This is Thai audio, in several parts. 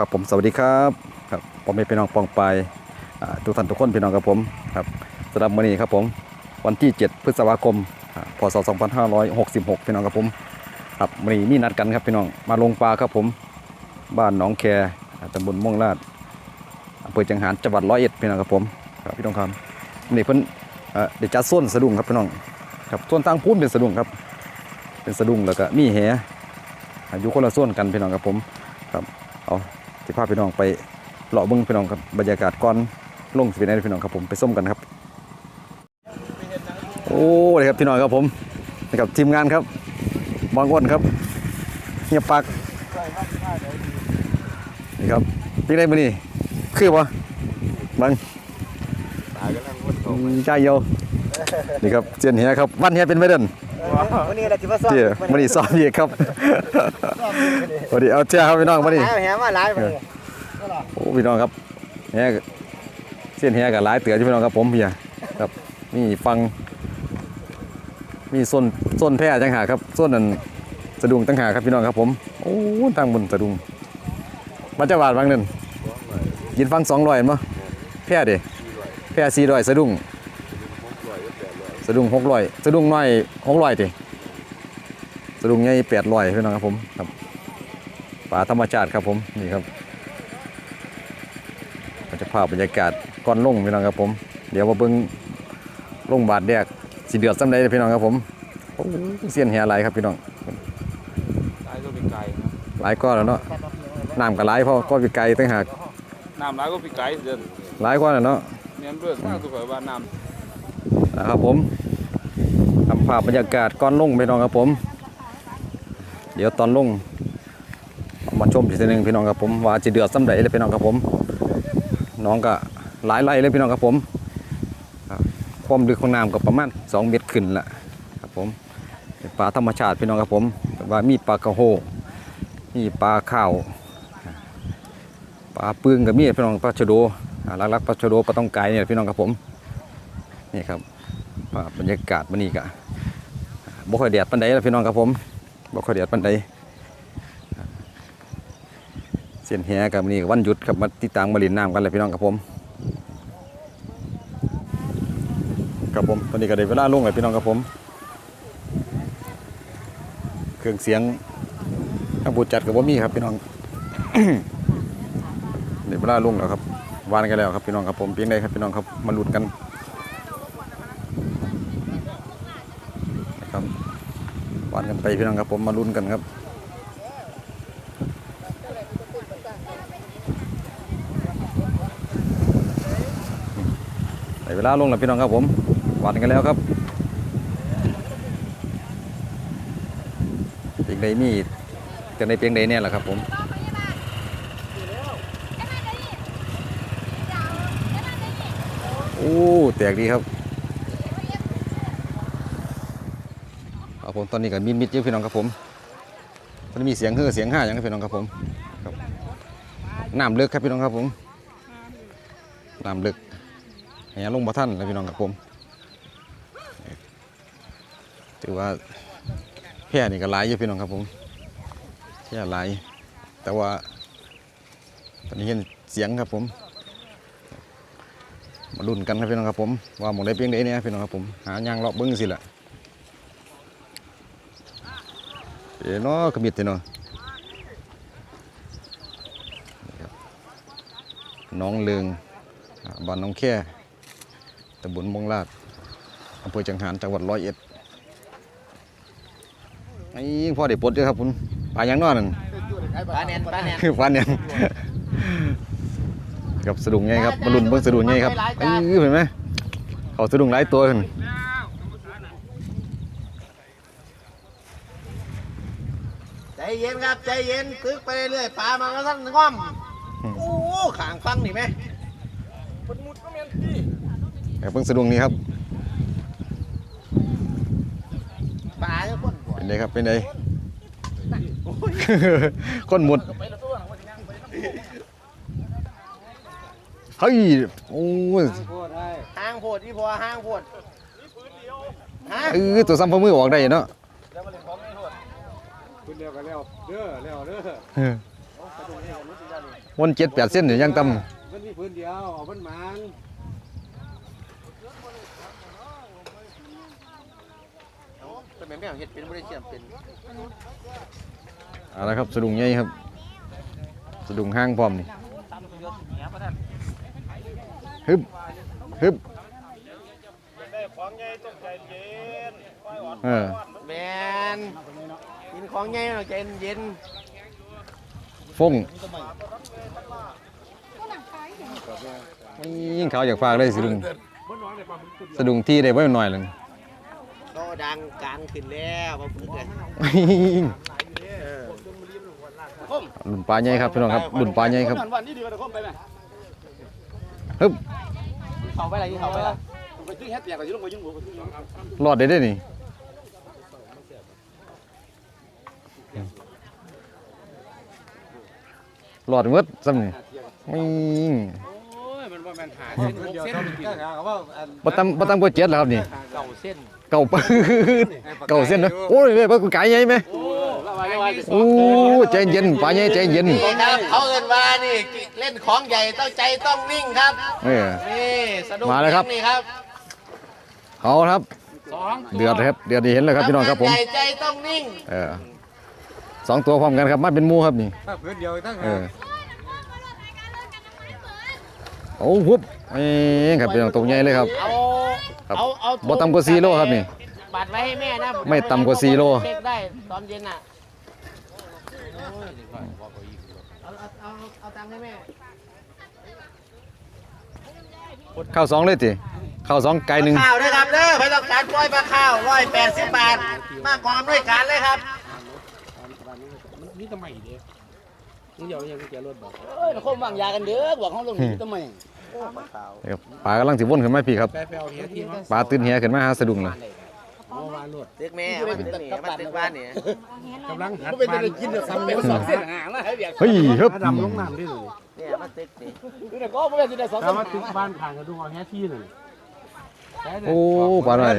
ครับผมสวัสดีครับครับผมเป็นพี่น้องปองไปทุกท่านทุกคนพี่น้องกับผมครับสำหรับวันนี้ครับผมวันที่ 7 พฤษภาคมอ่าพศ 2566 พี่น้องกับผมครับวันนี้มีนัดกันครับพี่น้องมาลงปลาครับผมบ้านหนองแคตำบลม่วงลาดอำเภอจังหารจังหวัดร้อยเอ็ดพี่น้องกับผมครับพี่น้องครับวันนี้เพิ่นเอ่อได้จัดส้นสะดุ้งครับพี่น้องครับส่วนทางพูนเป็นสะดุ้งครับ เป็นสะดุ้งแล้วก็มีแหอ่ายู่คนละส่วนกันพี่น้องกับผมครับ สิพาพี่น้องไปเลาะเบิ้งพี่น้องครับบรรยากาศก่อนลงสิเป็นไงพี่น้องครับผมไปส้มกันครับ โอ้เลยครับพี่น้องครับผมนี่ครับทีมงานครับบางอ้วนครับเงียบปากนี่ครับพี่ได้มานี่คือปะบังอืมใจเยียวนี่ครับเจียนเฮียครับวันเฮียเป็นไม่เดินวันนี้เราจะมาสอบเจียมันนี่ซ้อมอีกครับ วันนี้เอาเจ้าครับพี่น้องวันนี้หาแหมาหลายมาเลยโอ้พี่น้องครับเฮียก็เส้นเฮียกับหลายเตืออยู่พี่น้องครับผมเฮียครับนี่ฟัง มีส้นส้นแพร่จังหากครับส้นนั้นสะดุ้งจังหากครับพี่น้องครับผมโอ้ตั้งบนสะดุ้งมันจะหวาดบางนั่นยินฟังสองร้อยมั้งแพร่เดิแพร่สี่ร้อยสะดุ้งสะดุ้งหกร้อยสะดุ้งน้อยหกร้อยดิสะดุ้งใหญ่แปดร้อยพี่น้องครับผมครับ ป่าธรรมชาติครับผมนี่ครับก็จะภาพบรรยากาศก่อนลงพี่น้องครับผม เดี๋ยวมาเบิ่งลงบาทแดกสีเดือดซ้ำใดเด้อพี่น้องครับผมโอ้เสียนแหหลายครับพี่น้องตายก็เป็นไก่นะหลายก้อนแล้วเนาะน้ำก็หลายเพราะก็ไปไกลตั้งหากน้ำร้ายก็เป็นไก่เดินหลายก้อนแล้วเนาะเนียนเบิกมากตัวข่อยว่าน้นะครับผมทำภาพบรรยากาศก่อนลงพี่น้องครับผม เดี๋ยวตอนลงเอา มาชมอีกทีหนึงพี่น้องครับผมว่าจะเดือดซ้ำใดเลยพี่น้องครับผม น้องก็หลายไร่เลยพี่น้องครับผมความลึกของน้ำก็ประมาณ 2 เมตรขึ้นละครับผมปลาธรรมชาติพี่น้องครับผมว่ามีปลากระโหมีปลาข้าวปลาปึงกับมีพี่น้องปลาชะโดอ่าลักๆปลาชะโดปลาต้องไก่เนี่ยพี่น้องครับผมนี่ครับภาบรรยากาศมันนี่ก็บ่ค่อยแดดปานใดแล้วพี่น้องครับผมบ่ค่อยแดดปานใด เสียนแหกับนี่วันหยุดครับมาติดตามมาลินน้ำกันเลยพี่น้องครับผมครับผมตอนนี้ก็ได้เวลาลงเลยพี่น้องครับผม เครื่องเสียงทางบูจัดกับว่ามีครับพี่น้องเดี๋ยวเวลาลงแล้วครับวานกันแล้วครับพี่น้องครับผมเพียงใดครับพี่น้องครับมาลุ้นกันนะครับวานกันไปพี่น้องครับผมมาลุ้นกันครับ เวลาลงแล้วพี่น้องครับผมหวานกันแล้วครับเพียงใดมีจะในเพียงใดเนี่ยแหละครับผมโอ้แตกดีครับครับผมตอนนี้ก็มีมิดอยู่พี่น้องครับผมตอนนี้มีเสียงเฮือเสียงห่าอย่างครับพี่น้องครับผมครับน้ำเลิกครับพี่น้องครับผมน้ำเลิก แหลงบ่ท่านเลยพี่น้องกับผมถือว่าแพร่นี่ก็หลายอยู่พี่น้องครับผมแพร่หลายแต่ว่าตอนนี้เห็นเสียงครับผม มาลุ้นกันครับพี่น้องครับผม ว่าหมองได้เพียงใดเนี่ยพี่น้องครับผมหายางเลาะเบิ้งสิละเอ๋เนาะขมิดเนาะน้องเลืองบ้านน้องแค่ ตำบลมงลาดอำเภอจังหารจังหวัดร้อยเอ็ดไอ้พ่อได้ปลดเด้อครับคุณปลาหยังนอนนั่นปลาแนนปลาแนนคือปลาเนี่ยกับสะดุ้งไงครับมาลุ้นเบิ่งสะดุ้งไงครับไอ้เห็นไหมเขาสะดุ้งหลายตัวขึ้นใจเย็นครับใจเย็นตึกไปเรื่อยปลามันก็ทั้งง่อมโอ้ขางฟังนี่ไหมกับ เบิ่งสะดุ้งนี้ครับปลาจะพ่นบ่เป็นไงครับเป็นไงคนหมดเฮ้ยโอ้ยห้างโพดที่พอห้างโพดฮะเออตัวซ้ำพอมือออกได้เนาะคุณเดียวกันแล้วเด้อแล้วเด้อเออวนเจ็ดแปดเส้นนี่ยังต่มันมีพื้นเดียวเอามันมัน แต่แม่ไม่เอาเห็ดเป็นไม่ได้เชื่อมเป็นำเอาละครับสะดุงใหญ่ครับ สะดุงห้างพร้อมนี่ฮึบฮึบเออแมนกินของไงเราใจเย็นฟงยิ่งเขาอยากฝากเลยสะดุงสะดุงที่ได้ไว้หน่อยหนึ่ งโตดังกลางขึ้นแล้วมาพึ่งเลยรุ่นปลาใหญ่ครับพี่น้องครับรุ่นปลาใหญ่ครับวันนี้ดีกว่าคมไปไหมฮึบเขาไปอะไรเขาไปอะไรไปซื้อเฮ็ดแตกก็สิลงไปยุ่งบ่ก็ซื้อน้องครับรอดได้ได้นี่รอดหมดซ้ำนี่ไม่โอ้ยมันบ่ แม่นหาเส้นเส้นจริงบ่ตำบ่ตำกว่าเจ็ดแล้วครับนี่เก่าเส้นเก่าปืดเก่าเส้นเนอะโอ้ยเลยบ่กูไก่ใหญ่ไหมโอ้ละวายละวายโอ้ใจเย็นปลาใหญ่ใจเย็นนี่ครับเขาเอินว่านี่เล่นของใหญ่ต้องใจต้องนิ่งครับนี่สะดุ้งมาเลยครับนี่ครับเอาครับสองเดือดครับเดือดดีเห็นแล้วครับพี่น้องครับผมใหญ่ใจต้องนิ่งเออสองตัวพร้อมกันครับมาเป็นมูครับนี่ถ้าพื้นเดียวตั้งเออ โอ้หุบเอ้ยครับพี่น้องตัวใหญ่เลยครับ เอาครับเอาเอาบ่ต่ำกว่าสี่โลครับนี่บัตรไว้ให้แม่นะไม่ต่ำกว่าสี่โล เช็คได้ตอนเย็นอะเอาเอาเอาเอาตังค์ให้แม่ข้าวสองเลยติข้าวสองไก่หนึ่งข้าวด้วยครับเด้อไม่ต้องการปล่อยปลาข้าวร้อยแปดสิบบาทมากความด้วยกันเลยครับ นี่ทำไมเด้ มึงเดี๋ยวยังจะรถบอกเอ้ยคมวางยากันเด้อบอกเขาลงนี่ทำไมปลากำลังสิวนขึ้นมาพี่ครับไปไปเอาเฮ็ดที่มาปลาตื้นเหียขึ้นมาหาสะดุ้งเลยเอาวานรถตึกแม่มันตึกนี่มันตึกบ้านนี่กำลังหัดเป็นจะกินเด้อซ้ำเป็นสองเส้นหางแล้วให้เบียเฮ้ยครับดำลงน้ำดิเลยเนี่ยมันตึกนี่คือแต่ก็ไม่เป็นสิได้สองถ้ามาถึงบ้านผ่านก็ดูเอาเฮ็ดที่หนึ่งโอ้ปลาหน่อย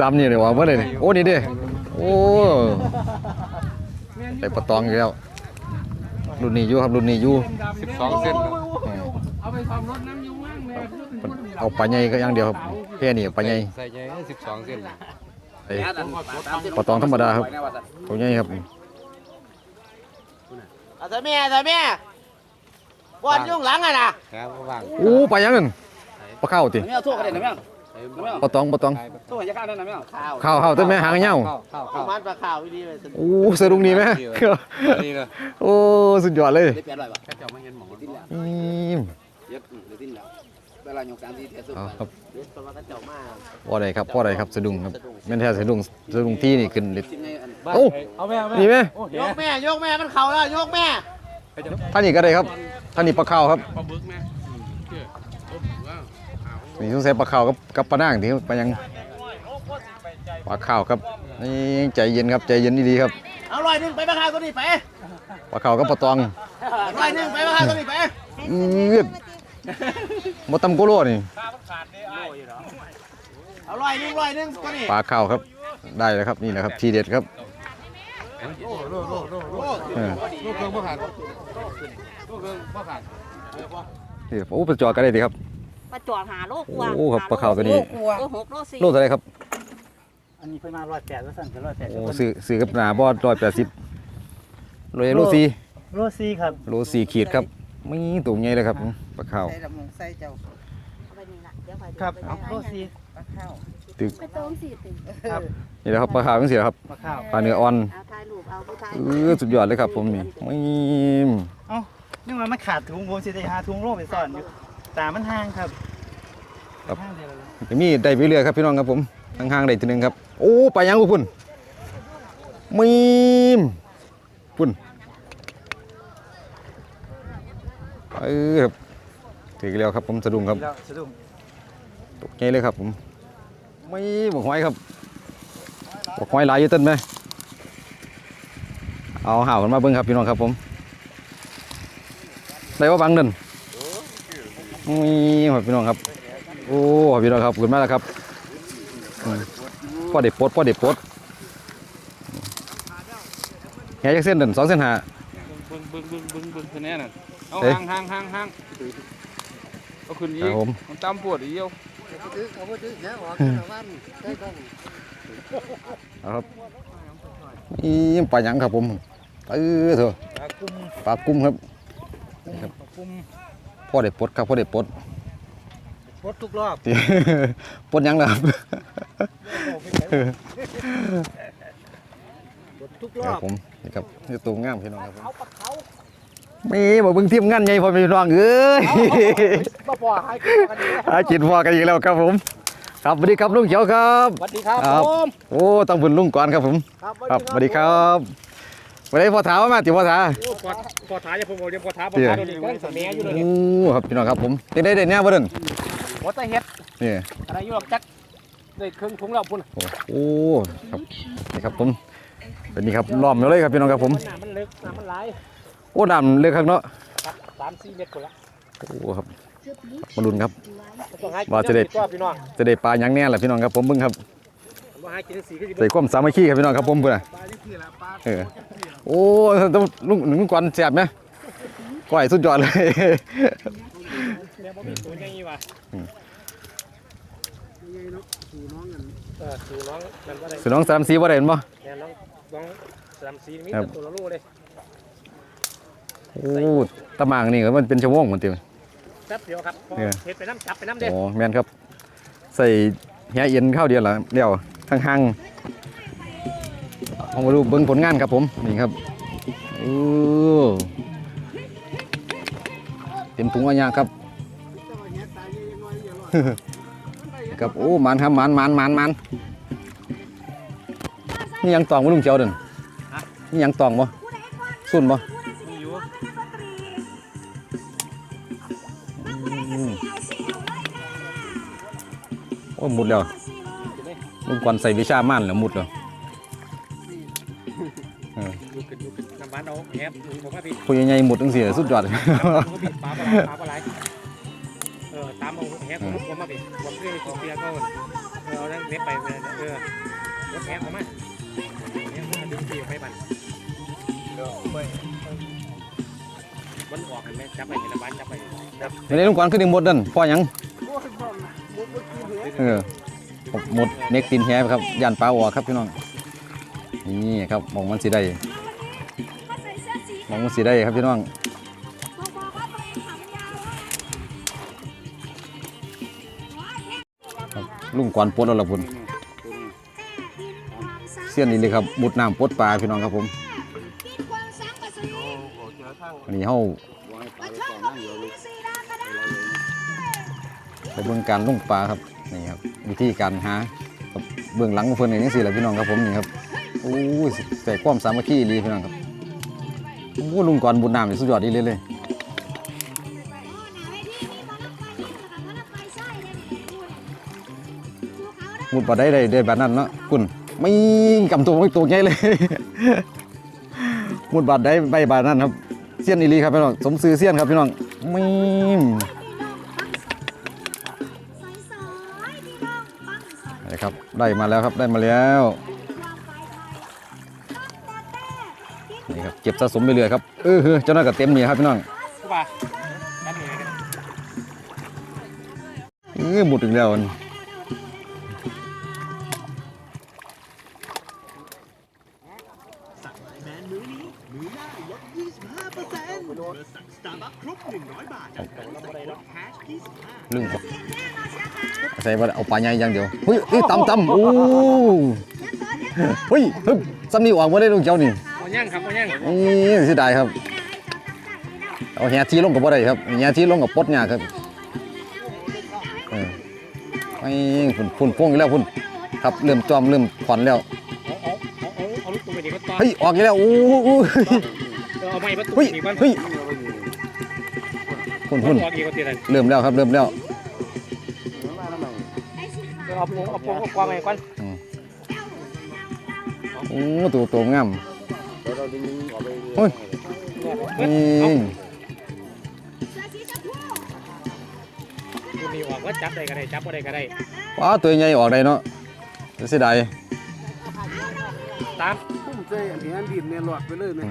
ซ้ำๆนี่เลยว่าเมื่อไรนี่โอ้นี่เด้โอ้ได้ปลาตองอยู่แล้วรุ่นนี้อยู่ครับรุ่นนี้อยู่สิบสองเส้นอืมเอาไปซ่อมรถน้ำยุ่งมากแม่เอาปลาใหญ่ก็อย่างเดียวครับแค่นี้ปลาใหญ่ใส่ใจสิบสองเส้นไอ้ปลาตองธรรมดาครับตัวใหญ่ครับเอาแต่แม่แต่แม่บอดยุ่งหลังอะนะครับว่างโอ้ปลายังนั่นปลาข้าวติไม่เอาทั่วกันเลยนะแม่ ปลาตองปลาตองทั่วอย่าข้าวนั่นนะแม่ข้าวข้าวข้าวต้นแม่หางเหย้าเอามันปลาข้าวดีเลยโอ้สะดุ้งดีไหมนี่เลยโอ้สุดยอดเลยได้แปดร้อยบาทแค่เจ้าไม่เห็นหมอดิ้นแล้วอืมเยอะเดี๋ยวดิ้นแล้วเวลาโยกสามทีเทียสุดเอาครับเด็ดตัวกระเจ้ามากพ่อใดครับพ่อใดครับสะดุ้งครับแม่นแท้สะดุ้งสะดุ้งที่นี่ขึ้นลิฟต์จิ้มในอันโอ้เอาแม่เอาแม่นี่ไหมยกแม่ยกแม่มันเข่าแล้วยกแม่ท่านนี่ก็ได้ครับท่านนี่ปลาข้าวครับปลาบึกแม่เชื่อโอ้ว้าว นี่สงสัยปลาข้าวกับกับปลานางที่ปลายังปลาข้าวครับนี่ใจเย็นครับใจเย็นดีๆครับเอาร้อยหนึ่งไปปลาข้าวตัวนี้ไปปลาข้าวกับปลาตองร้อยหนึ่งไปปลาข้าวตัวนี้ไปอืดบ่ตำโกโลนี่เอาร้อยหนึ่งร้อยหนึ่งตัวนี้ปลาข้าวครับได้แล้วครับนี่นะครับทีเด็ดครับเออลูกเครื่องพ่อขาดลูกเครื่องพ่อขาดนี่โอ้ปลาจอดก็ได้ดีครับ ปลาจอดหาโลกว่าโอ้ครับปลาขาวตัวนี้โลหกโลสี่โลเท่าไหรครับอันนี้เพิ่นมาร้อยแปดแล้วสั่นจะร้อยแปดโอ้ซื้อซื้อกับหนาบอดร้อยแปดสิบโลโลสี่โลสี่ครับโลสี่ขีดครับไม่ตัวใหญ่เลยครับปลาข้าวใส่ละมุงใส่เจ้าเอาไปนี่ล่ะเดี๋ยวไปครับไปเอาได้โลสี่ปลาข้าวตึกไปเติมสี่ตึงนี่แหละครับปลาข้าวทั้งสี่ครับปลาข้าวปลาเนื้ออ่อนเอาถ่ายรูปเอาผู้ชายเออสุดยอดเลยครับผมนี่ไม่นี่มันมันขาดถุงผมสิได้หาถุงโลไปซ่อนอยู่ ตามันห่างครับห่างเดียวเลยจะมีได้ไปเรื่อยครับพี่น้องครับผมห่างๆได้ทีหนึงครับ โอ้ปลายังกูพุ่นมีมพุ่นเออครับถือแล้วครับผมสะดุ้งครับ แล้วสะดุ้งตกใจเลยครับผมไม่บอกหอยครับบอกหอยหลายอยู่ต้นไหมเอาห่าวกันมาเบิ้งครับพี่น้องครับผมได้ว่าบังเดิน นี่ครับพี่น้องครับ โอ้พี่น้องครับขอบคุณมากแล้วครับพ่อเด็ดปดพ่อเด็ดปดแหจักเส้นเดินสองเส้นหาบึ้งบึ้งบึ้งบึ้งบึ้งคะแนนน่ะเอาห่างห่างห่างห่างเอาขึ้นอีกมันตามปวดอีกเดียวเอาครับนี่ปลาหยังครับผมเออเถอะปลากุ้มครับครับ พ่อได้ปลดครับพ่อได้ปลดรถทุกรอบปลดหยังล่ะครับรถทุกรคอรับบผมนี่ครับนี่ตัวงามพี่น้องครับผมมีบอกเบิ่งทีมงานใหญ่พอพี่น้องเอ้ยมาพอให้กินกันดีอาจิตพอกันอีกแล้วครับผมครับสวัสดีครับลุงเขียวครับสวัสดีครับครับผมโอ้ต้องบุญลุงก่อนครับผม ครับสวัสดีครับ วันนี้พอถามว่ามาติพอถาโอ้พอพอท้ายจะผมบอกเดี๋ยวพอท้ายพอเดี๋ยวท้ายโดนอีกคนสมัยอยู่เลยโอ้ครับพี่น้องครับผมเป็นได้ได้แน่บ่เด่นหัวตะเฮ็ดนี่อะไรอยู่หรอกจักได้ครึ่งถุงแล้วพุ่นโอ้โอ้ครับนี่ครับผมเป็นนี่ครับล้อมอยู่เลยครับพี่น้องครับผมน้ำมันลึกน้ำมันไหลโอ้ดำเลือกข้างเนาะครับสามสี่เมตรคนละโอ้ครับมาลุ้นครับต้องให้ว่าจะได้ก็พี่น้องจะได้ปลาหยังแน่ล่ะพี่น้องครับผมเบิ่งครับ ว่าให้กินสีก็จะใส่ความสามัคคีครับพี่น้องครับผมเพื่อนน่ะเออโอ้ต้องลุงลุงกวนแซ่บไหมก้อยสุดยอดเลยแม่บ่มีตัวใหญ่ว่ะเออสูน้องนั่นว่าได้สุน้องสามสีบ่ได้เห็นบ่แม่น้องน้องสามสีมีครับแต่ตัวละลูกเลยโอ้ตะหมางนี่ก็มันเป็นชั่วโมงเหมือนเดิมแป๊บเดียวครับพอเนี่ยเฮ็ดไปน้ำจับไปน้ำเด้โอ้แม่นครับ ใส่แหเย็นข้าวเดียวละเดียว ทั้งหังเอามาดูเบิ่งผลงานครับผมนี่ครับโอ้เต็มถุงอันยาครับครับโอ้มันครับมันมันมันมันนี่ยังตองบ่ลุงเจียวเดินนี่ยังตองบ่สุนบ่โอ้หมดแล้ว ลุงกวนใส่วิชาม่านแล้วหมุดแล้วอยู่ขึ้นอยู่ขึ้นน้ำบ้านเอาแอบผมว่าพี่คุยใหญ่ๆหมุดจังซี่สุดยอดผมว่าพี่ปลาปลาไหลปลาปลาไหลเออตามเอาแอบผมผมมาพี่ผมเรียกผมเปียก็เออเอานั่นเน็บไปเลยเออรถแอบผมมาเนี่ยมาดึงสีไปบันมันออกเห็นไหมจับไปเห็นน้ำบ้านจับไปจับ เดี๋ยวนี้ลุงกวนขึ้นอีกหมดนั่นพ่อหยัง เออ หมดเน็กตินแฮครับย่านปลาออครับพี่น้องนี่ครับมองมันสิได้มองมันสิได้ครับพี่น้องลุงกวนปดแล้วล่ะพุ่นเสี้ยนนี่เลยครับมุดน้ำปดปลาพี่น้องครับผมอันนี้เฮาไปเบิ่งการลุงปลาครับ นี่ครับวิธีการหาเบื้องหลังของเพิ่นนี่จังซี่แหละพี่น้องครับผมนี่ครับโอ้ยใส่ความสามัคคีดีพี่น้องครับโอ้ลุงกวนบุญน้ำนี่สุดยอดดีเลยเลยมุดบ่ได้ได้ได้แบบนั้นเนาะคุณไม่กำตัวไม่ตัวใหญ่เลย มุดบาดได้ใบแบบนั้นครับเสี้ยนอีลีครับพี่น้องสมซื้อเสี้ยนครับพี่น้องไม่ ครับ ได้มาแล้วครับได้มาแล้วนี่ครับเก็บสะสมไปเรื่อยครับเออเฮ้ยเจ้าหน้าก็เต็มนี่ครับพี่น้องกูป่ะจับเลยกันเออหมดอีกแล้วอันลึ่งครับ ใส่ว่าเอาปลาใหญ่อย่างเดียวเฮ้ยเฮ้ยตำตำโอ้เฮ้ยเฮ้ยซ้ำนี่ออกมาได้ลุงเจ้านี่เอาย่างครับเอาย่างนี่เสียดายครับเอาแหทีลงกับบ่ได้ครับแหทีลงกับปลดยากครับเออไอ้ฝุ่นฝุ่นพ่วงอีกแล้วฝุ่นครับเริ่มจอมเริ่มผ่อนแล้วเอาเอาเอาเออาลูกไปดีก็ต่อเฮ้ยออกอีกแล้วโอ้โหเอาไม้ประตูเฮ้ยเฮ้ยฝุ่นฝุ่นออกอีกก็ตีกันเริ่มแล้วครับเริ่มแล้ว เอาปงเอาปงเอาความไงก่อนโอ้ตัวตัวงามเราดึงออกไปโอ้ยนี่ยนี่ตัวนี้ออกว่าจับได้ก็ได้จับก็ได้ก็ได้ว้าตัวใหญ่ออกได้เนาะเสียดายตามพุ่มใจอันนี้อันดินเนี่ยหลอดไปเลยเนี่ย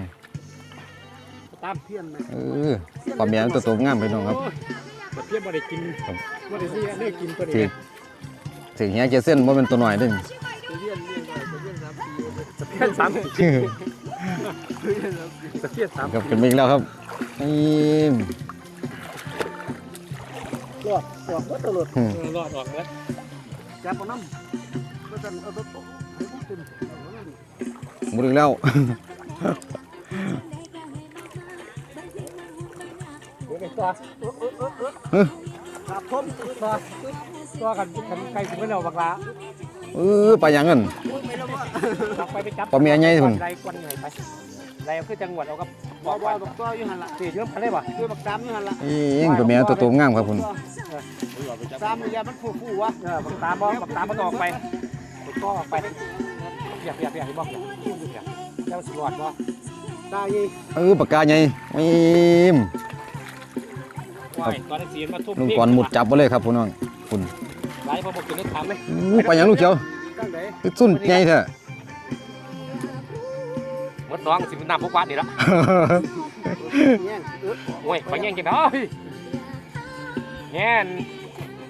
ตามเพี้ยนไหมเออปลาเมียมันตัวโตงามพี่น้องครับโอ้ยแต่เพี้ยนบ่ได้กินครับบ่ได้สิได้กินตัวนี้ ถึงเฮียเจเส้นว่าเป็นตัวหน่อยเด้งจะเลี้ยนเลี้ยนอะไรจะเลี้ยนสามปีเลยสะเพี้ยนสามสิบเลี้ยนสามปีสะเพี้ยนสามครับเป็นอีกแล้วครับนี่หลอดหลอดก็ตลอดเออรอดออกแล้วจับเอาน้ำก็จะเอาตัวโต๊ะให้มันเต็มเอาไว้นั่นดิหมดอีกแล้วเดี๋ยวไป ตัวครับผมตัวตัวกันกันไก่ถึงแล้วบักลาเออไปลาหยังเงินจับไปไปจับปลาเมียใหญ่พุ่นไรกวนใหญ่ไปไรเอาคือจังหวัดเอากับบ่บ่บักตัวอยู่หันละสี่เยอะพันเลยป่ะคือบักตามอยู่หันละเอ้ยปลาเมียตัวโตงามครับคุณตามเนี่ยมันฟูฟูวะเออบักตามบ่บักตามมันออกไปบักก็ออกไปอยากอยากอยากให้บอกอยากพูดอยู่อยากแล้วสิรอดบ่ตายีเออปากกาใหญ่มีมวายตอนนี้สีมาทุ่มลุงก่อนหมุดจับไปเลยครับพี่น้อง คุณไรพอบอกกินนึกทำไหมอู้ไปลาหยังลูกเขียวตั้งไหนคือสุนใหญ่แท้มดน้องสิมันนำพวกวัดนี่ละแย่งเออโอ้ยไปแย่งกินเนาะแง่น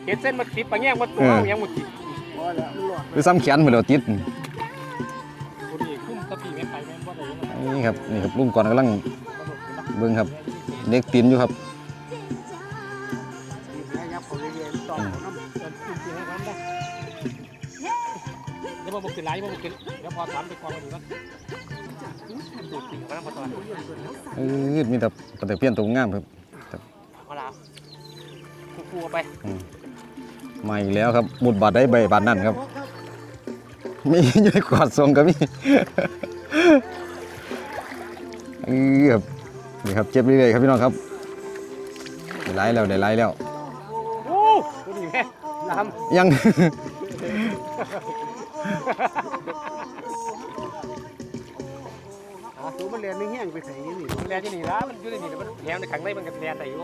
เห็นเส้นมันติดไปแย่งมันตัวเอายังหมดจิบ่แล้วมันหลอดคือซ้ำแขนเหมือนเราติดคนนี้คุ้มตะกี้แม่ไปแม่บ่ได้ยังนี่ครับนี่ครับลุงก่อนกำลังเบิ่งครับเด็กตีนอยู่ครับ เดี๋ยวมาบอกกินไรมาบอกกินเดี๋ยวพอทำไปกองกันดูกันดูดติ่งมาแล้วพอตอนเออมีแต่ปลาตะเพียนตัวงามครับมาลาคู่ๆไปมาอีกแล้วครับบุดบาดได้ใบบาดนั่นครับ มีอยู่ในกอดทรงก็มีเออครับนี่ครับเจ็บเรื่อยๆครับพี่น้องครับได้ไล่แล้วได้ไล่แล้วโอ้ตัวนี้แม่ลยัง ตัวมันเรียนไม่แห้งไปใส่ยี่นี่ มันแรงที่นี่ละมันอยู่ในนี่แล้วมันแรงในขังในมันกันแรงไหนอยู่